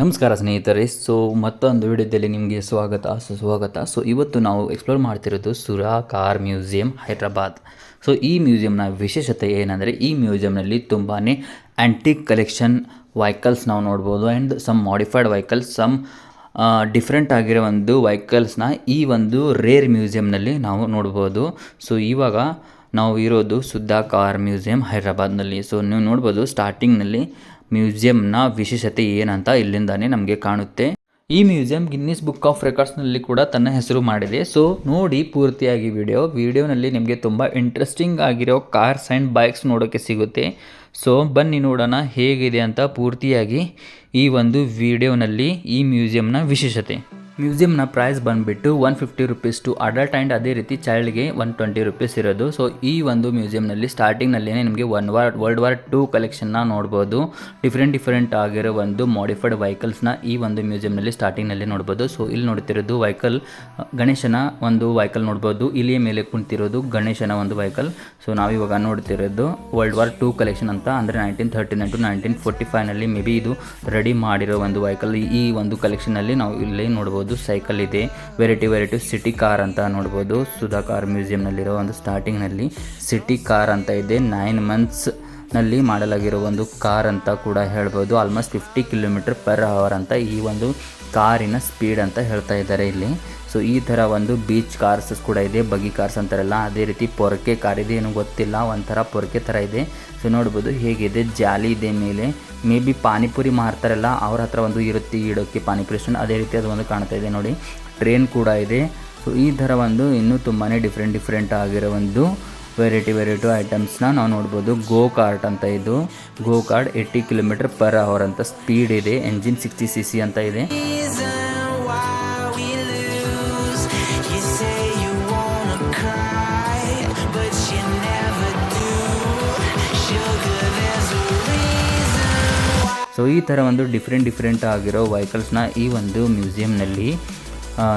ನಮಸ್ಕಾರ ಸ್ನೇಹಿತರೆ. ಸೊ ಮತ್ತೊಂದು ವಿಡಿಯೋದಲ್ಲಿ ನಿಮಗೆ ಸ್ವಾಗತ. ಸುಸ್ವಾಗತ ಸೊ ಇವತ್ತು ನಾವು ಎಕ್ಸ್ಪ್ಲೋರ್ ಮಾಡ್ತಿರೋದು ಸುರಾ ಕಾರ್ ಮ್ಯೂಸಿಯಂ ಹೈದ್ರಾಬಾದ್. ಸೊ ಈ ಮ್ಯೂಸಿಯಂನ ವಿಶೇಷತೆ ಏನಂದರೆ, ಈ ಮ್ಯೂಸಿಯಂನಲ್ಲಿ ತುಂಬಾ ಆ್ಯಂಟಿಕ್ ಕಲೆಕ್ಷನ್ ವೆಹಿಕಲ್ಸ್ ನಾವು ನೋಡ್ಬೋದು and some modified vehicles some different ಆಗಿರೋ ಒಂದು ವೆಹಿಕಲ್ಸ್ನ ಈ ಒಂದು ರೇರ್ ಮ್ಯೂಸಿಯಂನಲ್ಲಿ ನಾವು ನೋಡ್ಬೋದು. ಸೊ ಇವಾಗ ನಾವು ಇರೋದು ಸುದ್ದಾ ಕಾರ್ ಮ್ಯೂಸಿಯಂ ಹೈದ್ರಾಬಾದ್ನಲ್ಲಿ. ಸೊ ನೀವು ನೋಡ್ಬೋದು ಸ್ಟಾರ್ಟಿಂಗ್ನಲ್ಲಿ ಮ್ಯೂಸಿಯಂನ ವಿಶೇಷತೆ ಏನಂತ ಇಲ್ಲಿಂದಾನೇ ನಮಗೆ ಕಾಣುತ್ತೆ. ಈ ಮ್ಯೂಸಿಯಂ ಗಿನ್ನಿಸ್ ಬುಕ್ ಆಫ್ ರೆಕಾರ್ಡ್ಸ್ನಲ್ಲಿ ಕೂಡ ತನ್ನ ಹೆಸರು ಮಾಡಿದೆ. ಸೊ, ನೋಡಿ ಪೂರ್ತಿಯಾಗಿ ವಿಡಿಯೋ. ವಿಡಿಯೋನಲ್ಲಿ ನಿಮಗೆ ತುಂಬ ಇಂಟ್ರೆಸ್ಟಿಂಗ್ ಆಗಿರೋ ಕಾರ್ಸ್ ಆ್ಯಂಡ್ ಬೈಕ್ಸ್ ನೋಡೋಕ್ಕೆ ಸಿಗುತ್ತೆ. ಸೊ, ಬನ್ನಿ ನೋಡೋಣ ಹೇಗಿದೆ ಅಂತ ಪೂರ್ತಿಯಾಗಿ ಈ ಒಂದು ವಿಡಿಯೋನಲ್ಲಿ ಈ ಮ್ಯೂಸಿಯಂನ ವಿಶೇಷತೆ. ಮ್ಯೂಸಿಯಂನ ಪ್ರೈಸ್ ಬಂದುಬಿಟ್ಟು one fifty rupees to adult and ಅದೇ ರೀತಿ ಚೈಲ್ಡ್ಗೆ ಒನ್ ಟ್ವೆಂಟಿ ರುಪೀಸ್ ಇರೋದು. ಸೊ ಈ ಒಂದು ಮ್ಯೂಸಿಯಂನಲ್ಲಿ ಸ್ಟಾರ್ಟಿಂಗ್ನಲ್ಲೇ ನಿಮಗೆ one war world war two ಕಲೆಕ್ಷನ್ನ ನೋಡ್ಬೋದು. ಡಿಫ್ರೆಂಟ್ ಡಿಫ್ರೆಂಟ್ ಆಗಿರೋ ಒಂದು ಮಾಡಿಫೈಡ್ ವೆಹಿಕಲ್ಸ್ನ ಈ ಒಂದು ಮ್ಯೂಸಿಯಂನಲ್ಲಿ ಸ್ಟಾರ್ಟಿಂಗ್ನಲ್ಲಿ ನೋಡ್ಬೋದು. ಸೊ ಇಲ್ಲಿ ನೋಡ್ತಿರೋದು ವೆಹಿಕಲ್ ಗಣೇಶನ ಒಂದು ವೆಹಿಕಲ್ ನೋಡ್ಬೋದು. ಇಲಿಯ ಮೇಲೆ ಕುಂತಿರೋದು ಗಣೇಶನ ಒಂದು ವೆಹಿಕಲ್ ಸೊ ನಾವಿವಾಗ ನೋಡ್ತಿರೋದು ವರ್ಲ್ಡ್ ವಾರ್ ಟೂ ಕಲೆಕ್ಷನ್ ಅಂತ. ಅಂದರೆ nineteen thirty nine to nineteen forty ಫೈವ್ನಲ್ಲಿ maybe ಇದು ರೆಡಿ ಮಾಡಿರೋ ಒಂದು ವೆಹಿಕಲ್ ಈ ಒಂದು ಕಲೆಕ್ಷನಲ್ಲಿ ನಾವು ಇಲ್ಲಿ ನೋಡ್ಬೋದು. ಸೈಕಲ್ ಇದೆ. ವೆರೈಟಿ ವೆರೈಟಿ ಸಿಟಿ ಕಾರ್ ಅಂತ ನೋಡ್ಬೋದು. ಸುಧಾ ಕಾರ್ ಮ್ಯೂಸಿಯಂನಲ್ಲಿರೋ ಒಂದು ಸ್ಟಾರ್ಟಿಂಗ್ನಲ್ಲಿ ಸಿಟಿ ಕಾರ್ ಅಂತ ಇದೆ. ನೈನ್ ಮಂತ್ಸ್ ನಲ್ಲಿ ಮಾಡಲಾಗಿರೋ ಒಂದು ಕಾರ್ ಅಂತ ಕೂಡ ಹೇಳ್ಬೋದು. Almost fifty kilometer per hour ಅಂತ ಈ ಒಂದು ಕಾರಿನ ಸ್ಪೀಡ್ ಅಂತ ಹೇಳ್ತಾ ಇದ್ದಾರೆ ಇಲ್ಲಿ. ಸೊ ಈ ಥರ ಒಂದು ಬೀಚ್ ಕಾರ್ಸ್ ಕೂಡ ಇದೆ ಬಗಿ ಕಾರ್ಸ್ ಅಂತಾರಲ್ಲ, ಅದೇ ರೀತಿ ಪೊರಕೆ ಕಾರ್ ಇದೆ, ಏನು ಗೊತ್ತಿಲ್ಲ, ಒಂಥರ ಪೊರಕೆ ಥರ ಇದೆ. ಸೊ ನೋಡ್ಬೋದು ಹೇಗಿದೆ, ಜಾಲಿ ಇದೆ ಮೇಲೆ. ಮೇ ಬಿ ಪಾನಿಪುರಿ ಮಾರ್ತಾರಲ್ಲ, ಅವ್ರ ಹತ್ರ ಒಂದು ಇರುತ್ತೆ ಇಡೋಕ್ಕೆ ಪಾನಿಪುರಿ ಸ್ಟ್ಯಾಂಡ್ ಅದೇ ರೀತಿ ಅದು ಒಂದು ಕಾಣ್ತಾ ಇದೆ ನೋಡಿ. ಟ್ರೈನ್ ಕೂಡ ಇದೆ. ಸೊ ಈ ಥರ ಒಂದು ಇನ್ನೂ ತುಂಬಾ ಡಿಫ್ರೆಂಟ್ ಡಿಫ್ರೆಂಟ್ ಆಗಿರೋ ಒಂದು ವೆರೈಟಿ ವೆರೈಟಿ ಐಟಮ್ಸ್ನ ನಾವು ನೋಡ್ಬೋದು. ಗೋ ಕಾರ್ಟ್ ಅಂತ ಇದು. Go kart eighty kilometer per hour ಅಂತ ಸ್ಪೀಡ್ ಇದೆ. ಎಂಜಿನ್ ಸಿಕ್ಸ್ಟಿ ಸಿ ಸಿ ಅಂತ ಇದೆ. ಸೊ ಈ ಥರ ಒಂದು ಡಿಫ್ರೆಂಟ್ ಡಿಫ್ರೆಂಟ್ ಆಗಿರೋ ವೆಹಿಕಲ್ಸ್ನ ಈ ಒಂದು ಮ್ಯೂಸಿಯಂನಲ್ಲಿ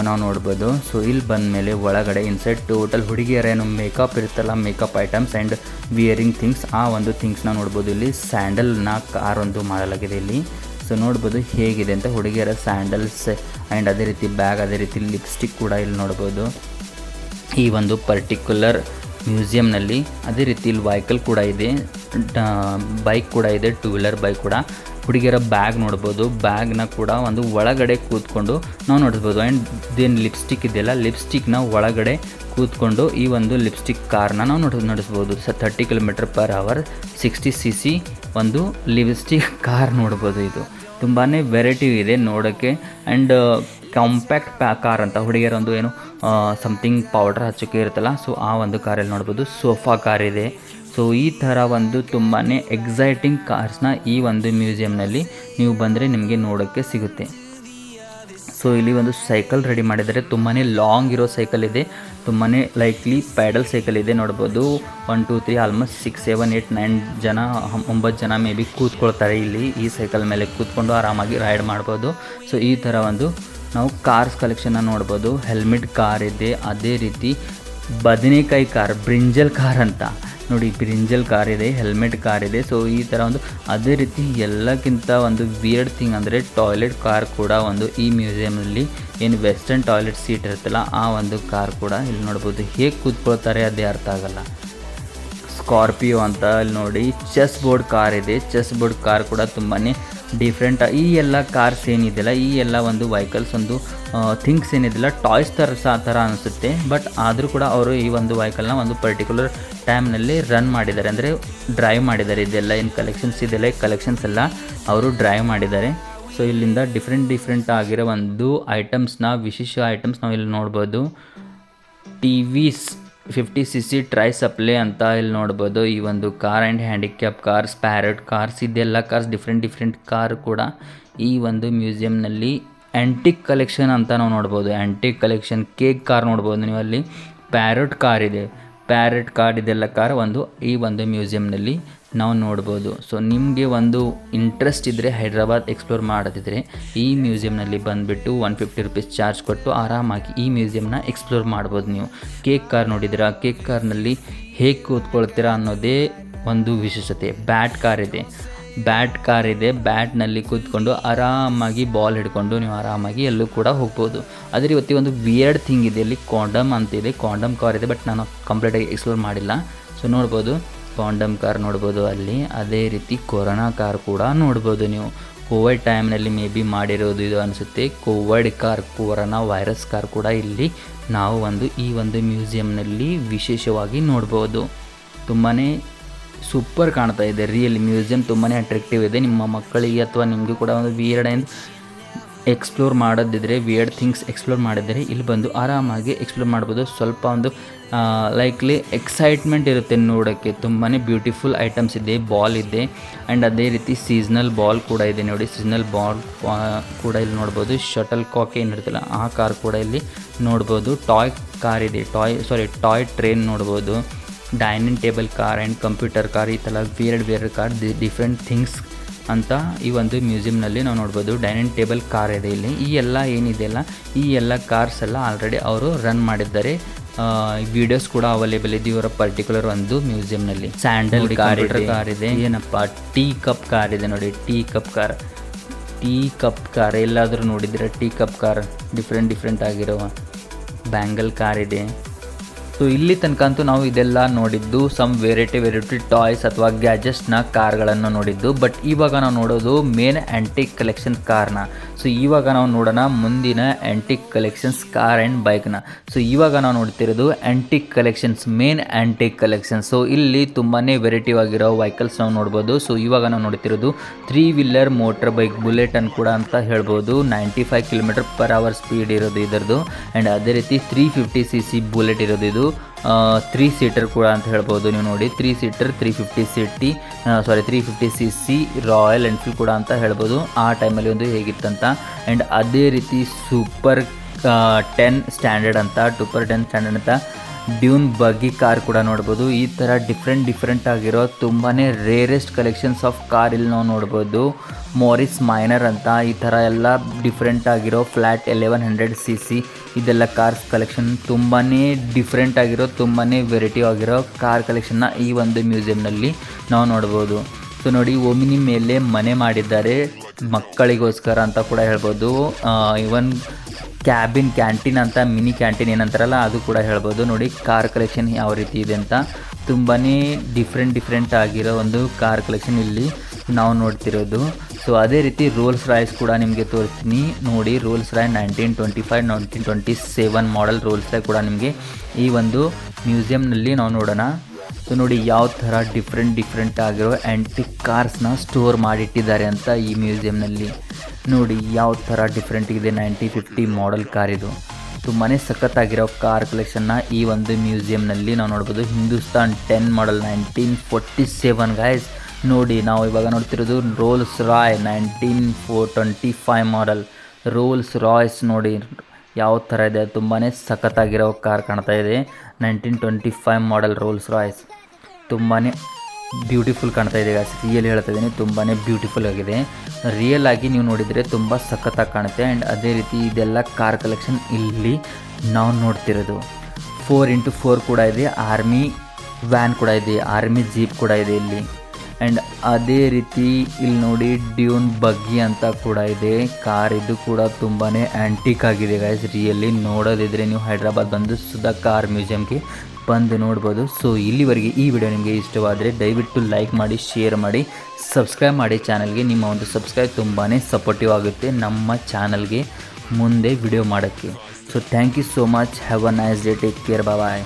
ನಾವು ನೋಡ್ಬೋದು. ಸೊ ಇಲ್ಲಿ ಬಂದಮೇಲೆ ಒಳಗಡೆ ಇನ್ಸೈಡ್ ಟೋಟಲ್ ಹುಡುಗಿಯರ ಏನು ಮೇಕಪ್ ಇರುತ್ತಲ್ಲ makeup items and wearing things ಆ ಒಂದು ಥಿಂಗ್ಸ್ನ ನೋಡ್ಬೋದು. ಇಲ್ಲಿ ಸ್ಯಾಂಡಲ್ನ ಕಾರ್ ಒಂದು ಮಾಡಲಾಗಿದೆ ಇಲ್ಲಿ. ಸೊ ನೋಡ್ಬೋದು ಹೇಗಿದೆ ಅಂತ ಹುಡುಗಿಯರ ಸ್ಯಾಂಡಲ್ಸ್ ಆ್ಯಂಡ್ ಅದೇ ರೀತಿ ಬ್ಯಾಗ್ ಅದೇ ರೀತಿ ಲಿಪ್ಸ್ಟಿಕ್ ಕೂಡ ಇಲ್ಲಿ ನೋಡ್ಬೋದು. ಈ ಒಂದು ಪರ್ಟಿಕ್ಯುಲರ್ ಮ್ಯೂಸಿಯಂನಲ್ಲಿ ಅದೇ ರೀತಿ ಇಲ್ಲಿ ವೆಹಿಕಲ್ ಕೂಡ ಇದೆ. ಬೈಕ್ ಕೂಡ ಇದೆ ಟೂ ವೀಲರ್ ಬೈಕ್ ಕೂಡ. ಹುಡುಗಿಯರ ಬ್ಯಾಗ್ ನೋಡ್ಬೋದು. ಬ್ಯಾಗ್ನ ಕೂಡ ಒಂದು ಒಳಗಡೆ ಕೂತ್ಕೊಂಡು ನಾವು ನೋಡ್ಬೋದು ಆ್ಯಂಡ್ ದೇನ್ ಲಿಪ್ಸ್ಟಿಕ್ ಇದೆಯಲ್ಲ ಲಿಪ್ಸ್ಟಿಕ್ನ ಒಳಗಡೆ ಕೂತ್ಕೊಂಡು ಈ ಒಂದು ಲಿಪ್ಸ್ಟಿಕ್ ಕಾರ್ನ ನಾವು ನೋಡ್ ನಡೆಸ್ಬೋದು. ಸ thirty kilometer per hour sixty C C ಒಂದು ಲಿಪ್ಸ್ಟಿಕ್ ಕಾರ್ ನೋಡ್ಬೋದು ಇದು. ತುಂಬಾ ವೆರೈಟಿ ಇದೆ ನೋಡೋಕ್ಕೆ ಆ್ಯಂಡ್ ಕಾಂಪ್ಯಾಕ್ಟ್ ಪ್ಯಾ ಕಾರ್ ಅಂತ ಹುಡುಗಿಯರ ಒಂದು ಏನು ಸಮಥಿಂಗ್ ಪೌಡರ್ ಹಚ್ಚೋಕ್ಕೆ ಇರುತ್ತಲ್ಲ ಸೊ ಆ ಒಂದು ಕಾರಲ್ಲಿ ನೋಡ್ಬೋದು. ಸೋಫಾ ಕಾರ್ ಇದೆ. ಸೊ ಈ ಥರ ಒಂದು ತುಂಬಾ ಎಕ್ಸೈಟಿಂಗ್ ಕಾರ್ಸ್ನ ಈ ಒಂದು ಮ್ಯೂಸಿಯಂನಲ್ಲಿ ನೀವು ಬಂದರೆ ನಿಮಗೆ ನೋಡೋಕ್ಕೆ ಸಿಗುತ್ತೆ. ಸೊ ಇಲ್ಲಿ ಒಂದು ಸೈಕಲ್ ರೆಡಿ ಮಾಡಿದ್ದಾರೆ. ತುಂಬಾ ಲಾಂಗ್ ಇರೋ ಸೈಕಲ್ ಇದೆ. ತುಂಬಾ ಲೈಕ್ಲಿ ಪ್ಯಾಡಲ್ ಸೈಕಲ್ ಇದೆ ನೋಡ್ಬೋದು. One two three almost six seven eight nine ಜನ, ಒಂಬತ್ತು ಜನ ಮೇ ಬಿ ಕೂತ್ಕೊಳ್ತಾರೆ ಇಲ್ಲಿ. ಈ ಸೈಕಲ್ ಮೇಲೆ ಕೂತ್ಕೊಂಡು ಆರಾಮಾಗಿ ರೈಡ್ ಮಾಡ್ಬೋದು. ಸೊ ಈ ಥರ ಒಂದು ನಾವು ಕಾರ್ಸ್ ಕಲೆಕ್ಷನ್ನ ನೋಡ್ಬೋದು. ಹೆಲ್ಮೆಟ್ ಕಾರ್ ಇದೆ. ಅದೇ ರೀತಿ ಬದನೆಕಾಯಿ ಕಾರ್ ಬ್ರಿಂಜಲ್ ಕಾರ್ ಅಂತ. ನೋಡಿ ಬ್ರಿಂಜಲ್ ಕಾರ್ ಇದೆ ಹೆಲ್ಮೆಟ್ ಕಾರ್ ಇದೆ. ಸೊ ಈ ಥರ ಒಂದು ಅದೇ ರೀತಿ ಎಲ್ಲಕ್ಕಿಂತ ಒಂದು ವಿಯರ್ಡ್ ಥಿಂಗ್ ಅಂದರೆ ಟಾಯ್ಲೆಟ್ ಕಾರ್ ಕೂಡ ಒಂದು ಈ ಮ್ಯೂಸಿಯಮಲ್ಲಿ ಏನು ವೆಸ್ಟರ್ನ್ ಟಾಯ್ಲೆಟ್ ಸೀಟ್ ಇರುತ್ತಲ್ಲ, ಆ ಒಂದು ಕಾರ್ ಕೂಡ ಇಲ್ಲಿ ನೋಡ್ಬೋದು. ಹೇಗೆ ಕೂತ್ಕೊಳ್ತಾರೆ ಅದೇ ಅರ್ಥ ಆಗಲ್ಲ. ಸ್ಕಾರ್ಪಿಯೋ ಅಂತ ಇಲ್ಲಿ ನೋಡಿ ಚೆಸ್ ಬೋರ್ಡ್ ಕಾರ್ ಇದೆ. ಚೆಸ್ ಬೋರ್ಡ್ ಕಾರ್ ಕೂಡ ತುಂಬಾ ಡಿಫ್ರೆಂಟ್ ಈ ಎಲ್ಲ ಕಾರ್ಸ್ ಏನಿದೆಯಲ್ಲ, ಈ ಎಲ್ಲ ಒಂದು ವೆಹಿಕಲ್ಸ್ ಒಂದು ಥಿಂಗ್ಸ್ ಏನಿದೆಯಲ್ಲ ಟಾಯ್ಸ್ ಥರ ಸಹ ಥರ ಅನಿಸುತ್ತೆ. ಬಟ್ ಆದರೂ ಕೂಡ ಅವರು ಈ ಒಂದು ವೆಹಿಕಲ್ನ ಒಂದು ಪರ್ಟಿಕ್ಯುಲರ್ ಟೈಮ್ನಲ್ಲಿ ರನ್ ಮಾಡಿದ್ದಾರೆ. ಅಂದರೆ ಡ್ರೈವ್ ಮಾಡಿದ್ದಾರೆ. ಇದೆಲ್ಲ ಏನು ಕಲೆಕ್ಷನ್ಸ್ ಇದೆಲ್ಲ ಕಲೆಕ್ಷನ್ಸ್ ಎಲ್ಲ ಅವರು ಡ್ರೈವ್ ಮಾಡಿದ್ದಾರೆ. ಸೊ ಇಲ್ಲಿಂದ ಡಿಫ್ರೆಂಟ್ ಡಿಫ್ರೆಂಟ್ ಆಗಿರೋ ಒಂದು ಐಟಮ್ಸ್ನ ವಿಶೇಷ ಐಟಮ್ಸ್ ನಾವು ಇಲ್ಲಿ ನೋಡ್ಬೋದು. TVS fifty C C try supply ಅಂತ ಇಲ್ಲಿ ನೋಡ್ಬೋದು. ಈ ಒಂದು car and handicap cars parrot cars ಇದೆಲ್ಲ ಕಾರ್ಸ್ ಡಿಫ್ರೆಂಟ್ ಡಿಫ್ರೆಂಟ್ ಕಾರ್ ಕೂಡ ಈ ಒಂದು ಮ್ಯೂಸಿಯಂನಲ್ಲಿ ಆ್ಯಂಟಿಕ್ ಕಲೆಕ್ಷನ್ ಅಂತ ನಾವು ನೋಡ್ಬೋದು. ಆ್ಯಂಟಿಕ್ ಕಲೆಕ್ಷನ್ ಕೇಕ್ ಕಾರ್ ನೋಡ್ಬೋದು ನೀವು ಅಲ್ಲಿ. ಪ್ಯಾರಟ್ ಕಾರ್ ಇದೆ. ಪ್ಯಾರೆಟ್ ಕಾರ್ ಇದೆಲ್ಲ ಕಾರ್ ಒಂದು ಈ ಒಂದು ಮ್ಯೂಸಿಯಂನಲ್ಲಿ ನಾವು ನೋಡ್ಬೋದು. ಸೊ ನಿಮಗೆ ಒಂದು ಇಂಟ್ರೆಸ್ಟ್ ಇದ್ದರೆ ಹೈದ್ರಾಬಾದ್ ಎಕ್ಸ್ಪ್ಲೋರ್ ಮಾಡೋದಿದ್ರೆ ಈ ಮ್ಯೂಸಿಯಂನಲ್ಲಿ ಬಂದುಬಿಟ್ಟು ಒನ್ ಫಿಫ್ಟಿ ರುಪೀಸ್ ಚಾರ್ಜ್ ಕೊಟ್ಟು ಆರಾಮಾಗಿ ಈ ಮ್ಯೂಸಿಯಂನ ಎಕ್ಸ್ಪ್ಲೋರ್ ಮಾಡ್ಬೋದು ನೀವು. ಕೇಕ್ ಕಾರ್ ನೋಡಿದ್ದೀರಾ? ಕೇಕ್ ಕಾರ್ನಲ್ಲಿ ಹೇಗೆ ಕೂತ್ಕೊಳ್ತೀರಾ ಅನ್ನೋದೇ ಒಂದು ವಿಶೇಷತೆ. ಬ್ಯಾಟ್ ಕಾರ್ ಇದೆ. ಬ್ಯಾಟ್ ಕಾರ್ ಇದೆ ಬ್ಯಾಟ್ನಲ್ಲಿ ಕೂತ್ಕೊಂಡು ಆರಾಮಾಗಿ ಬಾಲ್ ಹಿಡ್ಕೊಂಡು ನೀವು ಆರಾಮಾಗಿ ಎಲ್ಲೂ ಕೂಡ ಹೋಗ್ಬೋದು. ಅದೇ ರೀತಿ ಒಂದು ವಿಯರ್ಡ್ ಥಿಂಗ್ ಇದೆ, ಇಲ್ಲಿ ಕಾಂಡಮ್ ಅಂತಿದೆ ಕಾಂಡಮ್ ಕಾರ್ ಇದೆ ಬಟ್ ನಾನು ಕಂಪ್ಲೀಟಾಗಿ ಎಕ್ಸ್ಪ್ಲೋರ್ ಮಾಡಿಲ್ಲ. ಸೊ ನೋಡ್ಬೋದು. ಕಾಂಡಮ್ ಕಾರ್ ನೋಡ್ಬೋದು ಅಲ್ಲಿ. ಅದೇ ರೀತಿ ಕೊರೋನಾ ಕಾರ್ ಕೂಡ ನೋಡ್ಬೋದು ನೀವು. ಕೋವಿಡ್ ಟೈಮ್ನಲ್ಲಿ ಮೇ ಬಿ ಮಾಡಿರೋದು ಇದು ಅನಿಸುತ್ತೆ. Covid car corona virus car ಕೂಡ ಇಲ್ಲಿ ನಾವು ಒಂದು ಈ ಒಂದು ಮ್ಯೂಸಿಯಂನಲ್ಲಿ ವಿಶೇಷವಾಗಿ ನೋಡ್ಬೋದು. ತುಂಬಾ ಸೂಪರ್ ಕಾಣ್ತಾ ಇದೆ ರಿಯಲಿ ಮ್ಯೂಸಿಯಂ ತುಂಬಾ ಅಟ್ರಾಕ್ಟಿವ್ ಇದೆ. ನಿಮ್ಮ ಮಕ್ಕಳಿಗೆ ಅಥವಾ ನಿಮಗೆ ಕೂಡ ಒಂದು ವಿಯರ್ಡ್ ಆ್ಯಂಡ್ ಎಕ್ಸ್ಪ್ಲೋರ್ ಮಾಡೋದಿದ್ರೆ ವಿಯರ್ಡ್ ಥಿಂಗ್ಸ್ ಎಕ್ಸ್ಪ್ಲೋರ್ ಮಾಡಿದರೆ ಇಲ್ಲಿ ಬಂದು ಆರಾಮಾಗಿ ಎಕ್ಸ್ಪ್ಲೋರ್ ಮಾಡ್ಬೋದು. ಸ್ವಲ್ಪ ಒಂದು ಲೈಕ್ಲಿ ಎಕ್ಸೈಟ್ಮೆಂಟ್ ಇರುತ್ತೆ ನೋಡೋಕ್ಕೆ. ತುಂಬಾ ಬ್ಯೂಟಿಫುಲ್ ಐಟಮ್ಸ್ ಇದೆ ಬಾಲ್ ಇದೆ. ಆ್ಯಂಡ್ ಅದೇ ರೀತಿ ಸೀಸ್ನಲ್ ಬಾಲ್ ಕೂಡ ಇದೆ ನೋಡಿ. ಸೀಸ್ನಲ್ ಬಾಲ್ ಕೂಡ ಇಲ್ಲಿ ನೋಡ್ಬೋದು. ಶಟಲ್ ಕಾಕ್ ಏನಿರುತ್ತಲ್ಲ ಆ ಕಾರ್ ಕೂಡ ಇಲ್ಲಿ ನೋಡ್ಬೋದು. ಟಾಯ್ ಕಾರ್ ಇದೆ. ಟಾಯ್ ಸಾರಿ ಟಾಯ್ ಟ್ರೈನ್ ನೋಡ್ಬೋದು. Dining table car and computer car ಈ ಥರ ಬೇರೆ ಬೇರೆ ಕಾರ್ ದಿ ಡಿಫ್ರೆಂಟ್ ಥಿಂಗ್ಸ್ ಅಂತ ಈ ಒಂದು ಮ್ಯೂಸಿಯಂನಲ್ಲಿ ನಾವು ನೋಡ್ಬೋದು. ಡೈನಿಂಗ್ ಟೇಬಲ್ ಕಾರ್ ಇದೆ ಇಲ್ಲಿ. ಈ ಎಲ್ಲ ಏನಿದೆಯಲ್ಲ ಈ ಎಲ್ಲ ಕಾರ್ಸ್ ಎಲ್ಲ ಆಲ್ರೆಡಿ ಅವರು ರನ್ ಮಾಡಿದ್ದಾರೆ. ವಿಡಿಯೋಸ್ ಕೂಡ ಅವೈಲೇಬಲ್ ಇದೆ ಇವರ ಪರ್ಟಿಕ್ಯುಲರ್ ಒಂದು ಮ್ಯೂಸಿಯಂನಲ್ಲಿ ಸ್ಯಾಂಡಲ್ ಕಾರ್ ಕಾರ್ ಇದೆ. ಏನಪ್ಪ ಟೀ ಕಪ್ ಕಾರ್ ಇದೆ ನೋಡಿ tea cup car tea cup car ಎಲ್ಲಾದರೂ ನೋಡಿದ್ರೆ tea cup car different different ಆಗಿರೋ ಬ್ಯಾಂಗಲ್ ಕಾರ್ ಇದೆ. ಸೊ ಇಲ್ಲಿ ತನಕ ಅಂತೂ ನಾವು ಇದೆಲ್ಲ ನೋಡಿದ್ದು ಸಮ್ ವೆರೈಟಿ ವೆರೈಟಿ ಟಾಯ್ಸ್ ಅಥವಾ ಗ್ಯಾಜೆಟ್ಸ್ನ ಕಾರ್ಗಳನ್ನು ನೋಡಿದ್ದು. ಬಟ್ ಇವಾಗ ನಾವು ನೋಡೋದು ಮೇನ್ ಆ್ಯಂಟಿಕ್ ಕಲೆಕ್ಷನ್ ಕಾರ್ನ ಸೊ ಇವಾಗ ನಾವು ನೋಡೋಣ ಮುಂದಿನ ಆ್ಯಂಟಿಕ್ ಕಲೆಕ್ಷನ್ಸ್ ಕಾರ್ ಆ್ಯಂಡ್ ಬೈಕ್ನ ಸೊ ಇವಾಗ ನಾವು ನೋಡ್ತಿರೋದು antique collections main antique collections so ಇಲ್ಲಿ ತುಂಬಾ ವೆರೈಟಿ ಆಗಿರೋ ವೆಹಿಕಲ್ಸ್ ನಾವು ನೋಡ್ಬೋದು. ಸೊ ಇವಾಗ ನಾವು ನೋಡ್ತಿರೋದು three wheeler motor bike bullet ಅನ್ನು ಕೂಡ ಅಂತ ಹೇಳ್ಬೋದು. Ninety five kilometer per hour speed ಇರೋದು ಇದರದು. ಆ್ಯಂಡ್ ಅದೇ ರೀತಿ three fifty C C bullet ಇರೋದು ಇದು. ತ್ರೀ ಸೀಟರ್ ಕೂಡ ಅಂತ ಹೇಳ್ಬೋದು. ನೀವು ನೋಡಿ three seater three fifty city sorry three fifty C C Royal Enfield ಕೂಡ ಅಂತ ಹೇಳ್ಬೋದು. ಆ ಟೈಮಲ್ಲಿ ಒಂದು ಹೇಗಿತ್ತಂತ. ಆ್ಯಂಡ್ ಅದೇ ರೀತಿ ಸೂಪರ್ ಟೆನ್ ಸ್ಟ್ಯಾಂಡರ್ಡ್ ಅಂತ ಟೂಪರ್ ಟೆನ್ ಸ್ಟ್ಯಾಂಡರ್ಡ್ ಅಂತ ಡ್ಯೂನ್ ಬಗ್ಗಿ ಕಾರ್ ಕೂಡ ನೋಡ್ಬೋದು. ಈ ಥರ ಡಿಫ್ರೆಂಟ್ ಡಿಫ್ರೆಂಟ್ ಆಗಿರೋ ತುಂಬಾ ರೇರೆಸ್ಟ್ ಕಲೆಕ್ಷನ್ಸ್ ಆಫ್ ಕಾರ್ ಇಲ್ಲಿ ನಾವು ನೋಡ್ಬೋದು. ಮೋರಿಸ್ ಮೈನರ್ ಅಂತ ಈ ಥರ ಎಲ್ಲ ಡಿಫ್ರೆಂಟ್ ಆಗಿರೋ flat eleven hundred C C ಇದೆಲ್ಲ ಕಾರ್ಸ್ ಕಲೆಕ್ಷನ್ ತುಂಬಾ ಡಿಫ್ರೆಂಟ್ ಆಗಿರೋ ತುಂಬಾ ವೆರೈಟಿ ಆಗಿರೋ ಕಾರ್ ಕಲೆಕ್ಷನ್ನ ಈ ಒಂದು ಮ್ಯೂಸಿಯಂನಲ್ಲಿ ನಾವು ನೋಡ್ಬೋದು. ಸೊ ನೋಡಿ, ಓಮಿನಿ ಮೇಲೆ ಮನೆ ಮಾಡಿದ್ದಾರೆ ಮಕ್ಕಳಿಗೋಸ್ಕರ ಅಂತ ಕೂಡ ಹೇಳ್ಬೋದು. ಇವನ್ ಕ್ಯಾಬಿನ್ ಕ್ಯಾಂಟೀನ್ ಅಂತ, ಮಿನಿ ಕ್ಯಾಂಟೀನ್ ಏನಂತಾರಲ್ಲ, ಅದು ಕೂಡ ಹೇಳ್ಬೋದು. ನೋಡಿ ಕಾರ್ ಕಲೆಕ್ಷನ್ ಯಾವ ರೀತಿ ಇದೆ ಅಂತ. ತುಂಬಾ ಡಿಫ್ರೆಂಟ್ ಡಿಫ್ರೆಂಟ್ ಆಗಿರೋ ಒಂದು ಕಾರ್ ಕಲೆಕ್ಷನ್ ಇಲ್ಲಿ ನಾವು ನೋಡ್ತಿರೋದು. ಸೊ ಅದೇ ರೀತಿ ರೋಲ್ಸ್ ರಾಯ್ಸ್ ಕೂಡ ನಿಮಗೆ ತೋರಿಸ್ತೀನಿ. ನೋಡಿ Rolls Royce nineteen twenty five nineteen twenty seven model Rolls Royce ಕೂಡ ನಿಮಗೆ ಈ ಒಂದು ಮ್ಯೂಸಿಯಂನಲ್ಲಿ ನಾವು ನೋಡೋಣ. ಸೊ ನೋಡಿ, ಯಾವ ಥರ ಡಿಫ್ರೆಂಟ್ ಡಿಫ್ರೆಂಟ್ ಆಗಿರೋ ಆ್ಯಂಟಿಕ್ ಕಾರ್ಸ್ನ ಸ್ಟೋರ್ ಮಾಡಿಟ್ಟಿದ್ದಾರೆ ಅಂತ ಈ ಮ್ಯೂಸಿಯಂನಲ್ಲಿ ನೋಡಿ, ಯಾವ ಥರ ಡಿಫ್ರೆಂಟ್ ಇದೆ ನೈಂಟಿ ಫಿಫ್ಟಿ ಮಾಡೆಲ್ ಕಾರ್ ಇದು. ತುಂಬಾ ಸಖತ್ತಾಗಿರೋ ಕಾರ್ ಕಲೆಕ್ಷನ್ನ ಈ ಒಂದು ಮ್ಯೂಸಿಯಂನಲ್ಲಿ ನಾವು ನೋಡ್ಬೋದು. Hindustan ten model nineteen forty seven guys ನೋಡಿ, ನಾವು ಇವಾಗ ನೋಡ್ತಿರೋದು Rolls Royce nineteen four twenty five model Rolls Royce ನೋಡಿ, ಯಾವ ಥರ ಇದೆ ತುಂಬಾ ಸಖತ್ತಾಗಿರೋ ಕಾರ್ ಕಾಣ್ತಾ ಇದೆ. Nineteen twenty five model Rolls Royce ತುಂಬಾ ಬ್ಯೂಟಿಫುಲ್ ಕಾಣ್ತಾ ಇದೆ ಗಾಯ್ಸ್ ರಿಯಲ್ ಹೇಳ್ತಾ ಇದ್ದೀನಿ ತುಂಬಾ ಬ್ಯೂಟಿಫುಲ್ ಆಗಿದೆ. ರಿಯಲ್ ಆಗಿ ನೀವು ನೋಡಿದರೆ ತುಂಬ ಸಖತ್ತಾಗಿ ಕಾಣುತ್ತೆ. ಆ್ಯಂಡ್ ಅದೇ ರೀತಿ ಇದೆಲ್ಲ ಕಾರ್ ಕಲೆಕ್ಷನ್ ಇಲ್ಲಿ ನಾವು ನೋಡ್ತಿರೋದು. ಫೋರ್ ಇಂಟು ಫೋರ್ ಕೂಡ ಇದೆ. ಆರ್ಮಿ ವ್ಯಾನ್ ಕೂಡ ಇದೆ. ಆರ್ಮಿ ಜೀಪ್ ಕೂಡ ಇದೆ ಇಲ್ಲಿ. ಆ್ಯಂಡ್ ಅದೇ ರೀತಿ ಇಲ್ಲಿ ನೋಡಿ ಡ್ಯೂನ್ ಬಗ್ಗಿ ಅಂತ ಕೂಡ ಇದೆ. ಕಾರ್ ಇದು ಕೂಡ ತುಂಬಾ ಆ್ಯಂಟಿಕ್ ಆಗಿದೆ ಗಾಯ್ಸ್ ರಿಯಲ್ಲಿ ನೋಡೋದಿದ್ರೆ ನೀವು ಹೈದ್ರಾಬಾದ್ ಬಂದು ಸುಧಾ ಕಾರ್ ಮ್ಯೂಸಿಯಮ್ಗೆ ಬಂದು ನೋಡ್ಬೋದು. ಸೊ ಇಲ್ಲಿವರೆಗೆ ಈ ವಿಡಿಯೋ ನಿಮಗೆ ಇಷ್ಟವಾದರೆ ದಯವಿಟ್ಟು ಲೈಕ್ ಮಾಡಿ ಶೇರ್ ಮಾಡಿ ಸಬ್ಸ್ಕ್ರೈಬ್ ಮಾಡಿ ಚಾನಲ್ಗೆ ನಿಮ್ಮ ಒಂದು ಸಬ್ಸ್ಕ್ರೈಬ್ ತುಂಬಾ ಸಪೋರ್ಟಿವ್ ಆಗುತ್ತೆ ನಮ್ಮ ಚಾನಲ್ಗೆ ಮುಂದೆ ವಿಡಿಯೋ ಮಾಡೋಕ್ಕೆ. So thank you so much have a nice day take care bye